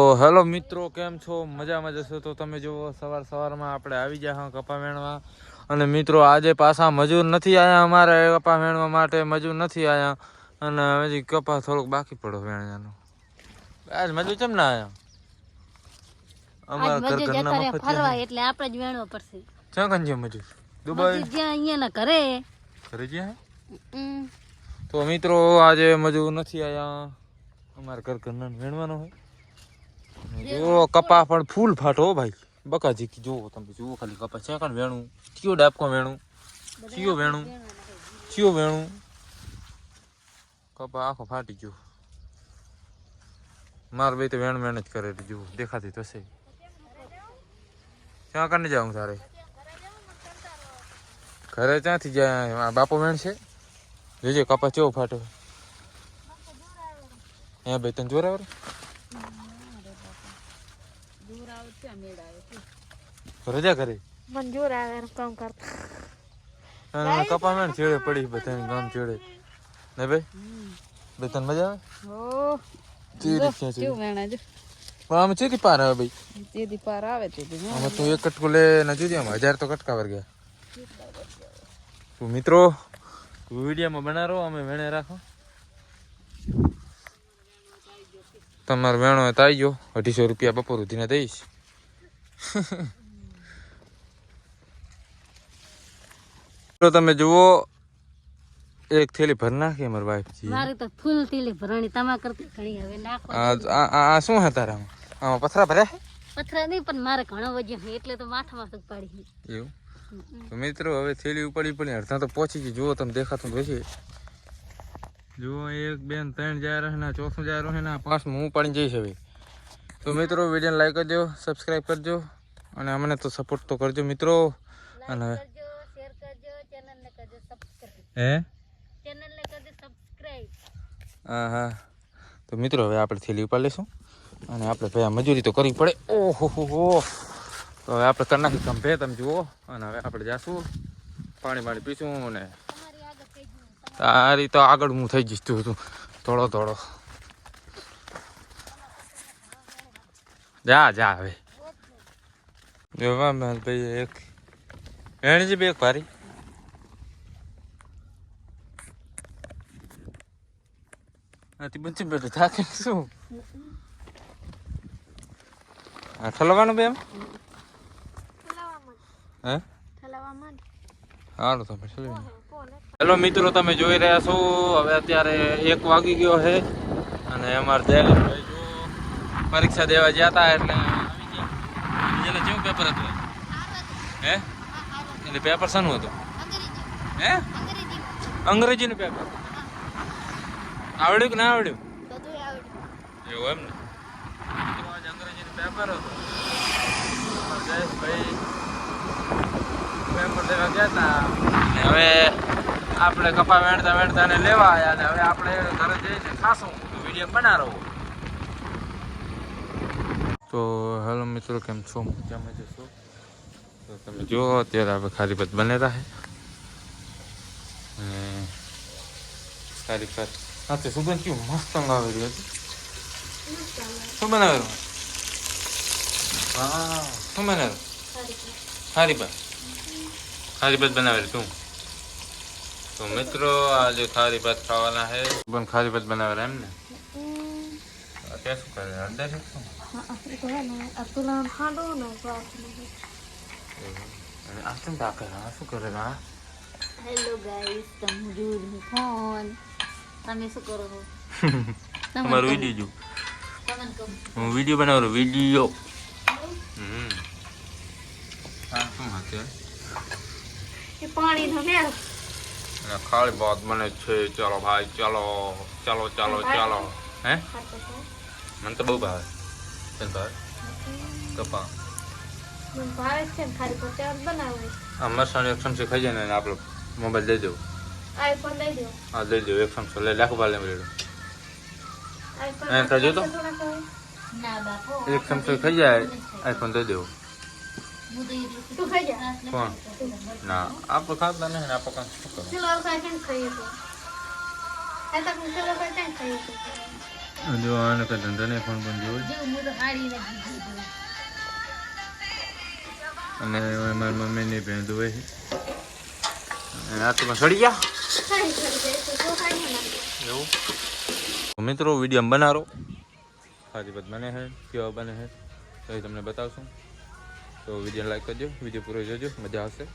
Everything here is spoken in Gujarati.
હેલો મિત્રો કેમ છો? મજામાં જશો તો તમે જુઓ સવાર સવારમાં આપણે આવી ગયા હા કપા વેણવા અને મિત્રો આજે પાછા મજૂર નથી આવ્યા અમારે કપા વેણવા માટે મજૂર નથી આવ્યા અને હજી કપા થોડોક બાકી પડો વેણવાનો આજ મજૂર કેમ ના આવ્યા અમારા ઘર ઘરના મફત એટલે આપણે જ વેણવો પડશે. ક્યાં કંજે મજૂર? દુબઈ? મજૂર અહીંયા અહીંયાના ઘરે. તો મિત્રો આજે મજૂર નથી આવ્યા અમારા ઘર ઘરના વેણવાનો હોય. જુઓ કપા પણ ફૂલ ફાટો ભાઈ. બકાજી કી જુઓ તમે, જુઓ ખાલી કપા છે કાન વેણું? કયો ડાબકો વેણું? કયો વેણું? કયો વેણું? કપા આખો ફાટી ગયો. માર ભાઈ તો વેણ વેણ જ કરે જુઓ, દેખાતી તો છે ક્યાં કાને જાઉં તારે? ઘરે ક્યાંથી જાય? બાપો વેણ છે? જોજે કપા ચેવો ફાટો હે ભાઈ, તને જોર આવે રજા કરે મંજૂર આવે કામ કરતા અને કપા મેં ચેડે પડી બધાને ગામ ચેડે. ને ભાઈ? બધાને મજા આવે? આમ ચેડી પાર આવે ભાઈ? તેદી પાર આવે તેદી આમાં તું એક કટકો લે ને જોજે આમ હજાર તો કટકા વર ગયા. તો મિત્રો વિડીયોમાં બનારો અમે વેણે રાખો. તમારે વેણો તો આવી ગયો. અઢીસો રૂપિયા બપોર સુધીને દઈશ. તો તમે જુઓ એક થેલી ભર નાખી અમારી વાઈફજી. મારી તો ફૂલ તીલી ભરણી તમા કરતી ઘણી હવે નાખો આ શું હતા આમાં આમાં પથરા ભર્યા પથરા નહીં પણ મારે ઘણો વજ્યો એટલે તો માથામાં સુખ પાડી એવું? તો મિત્રો હવે થેલી ઉપાડી પડી અડધા તો પહોંચી ગઈ. જુઓ તમે દેખાતું પછી જુઓ એક બેન ત્રણ જાય રહે ને ચોથું જાય રહે ને પાંચમું હું પાડી જઈશ હવે. તો મિત્રો વિડીયોને લાઈક કરજો સબસ્ક્રાઈબ કરજો અને અમને તો સપોર્ટ તો કરજો મિત્રો. અને હે? હા હા તો મિત્રો હવે આપણે થેલી ઉપાડી લઈશું. અને આપણે ભાઈ મજૂરી તો કરવી પડે. ઓહો હો હો તો હવે આપણે કરી નાખી કંભે તમે જુઓ. અને હવે આપણે જાશું. પાણી પાણી પીશું અને ગયું તારી તો આગળ હું થઈ જતું તું તું થોડો થોડો જા જા હવે. જોવા મેં ભાઈ એક. એણી જ બે ભારી આથી બચી બેઠું થાકે શું? હા ઠલવાનું બે એમ? હે? સારું તમે ચલાવી હેલો મિત્રો, તમે જોઈ રહ્યા છો. હવે અત્યારે એક વાગી ગયો છે અને અમારે જયલભાઈ જો પરીક્ષા દેવા ગયા હતા એટલે એટલે કેવું પેપર હતું? હે? એટલે પેપર શાનું હતું? હે? અંગ્રેજીનું પેપર આવડ્યું કે ના આવડ્યું? એવું એમ ને? અંગ્રેજીનું પેપર હતું. જયેશભાઈ પેપર દેવા ગયા હતા હવે આપણે કપા વેણતા વેણતા ને લેવા આવ્યા ને હવે આપણે ઘરે જઈને ખાશું તો વીડિયો બનાવો તો હેલો મિત્રો કેમ છો? મજામાં જશો તો તમે જુઓ અત્યારે આપણે ખારી ભાત બનેલા છે. અને ખારી ભાત હા તે સુગંધ કેવું મસ્ત આવેલી હતી. શું બનાવેલું? હા. શું બનાવેલું? ખારી ભાત. ખારી ભાત બનાવેલી તું? તો મિત્રો આજે ખારી ભાત ખાવાના છે પણ ખારી ભાત બનાવેલા એમ ને અત્યારે શું કરે હળદર છે શું અને આ શું ઢાકે આ શું કરે આ હેલો ગાઈસ તમે જોયું ફોન તમે શું કરો છો તમારો વીડિયો જો તમને કહું હું વીડિયો બનાવું વીડિયો હમ આ શું હાથે એ પાણી નો મેળ અને ખાલી ભાત બને છે. ચાલો ભાઈ ચાલો ચાલો ચાલો ચાલો. હે? મને તો બહુ ભાવે. તને ભાવે? કપા ભાવે છે ને ખાલી પચાસ બનાવે આ મરસાનું એક ચમચી ખાઈ જાય ને આપણો મોબાઈલ દઈ દઉં આઈફોન લઈ દો હા દઈ દઉં એક સમસો લે લાખ ભાલે લેવું આઈફોન એ ખાજો તો. ના બાપો એક ચમચો ખાઈ જાય. આઈફોન દઈ દેવું. તું જા કોણ? ના આપણે ખાતા નહીં ને કાંઈ શું જો આને કઈ ધંધા નહીં ફોન પણ જોયું જો હું તો હારી નથી દીધું અને મારી મમ્મીની ભેં ધોવે છે. અને આ સડી ગયા. એવું? મિત્રો વીડિયો બનાવો ખાતી બધ બને હે કેવા બને હે તો તમને બતાવશું. તો વીડિયો લાઈક કરજો વીડિયો પૂરો જોજો મજા આવશે.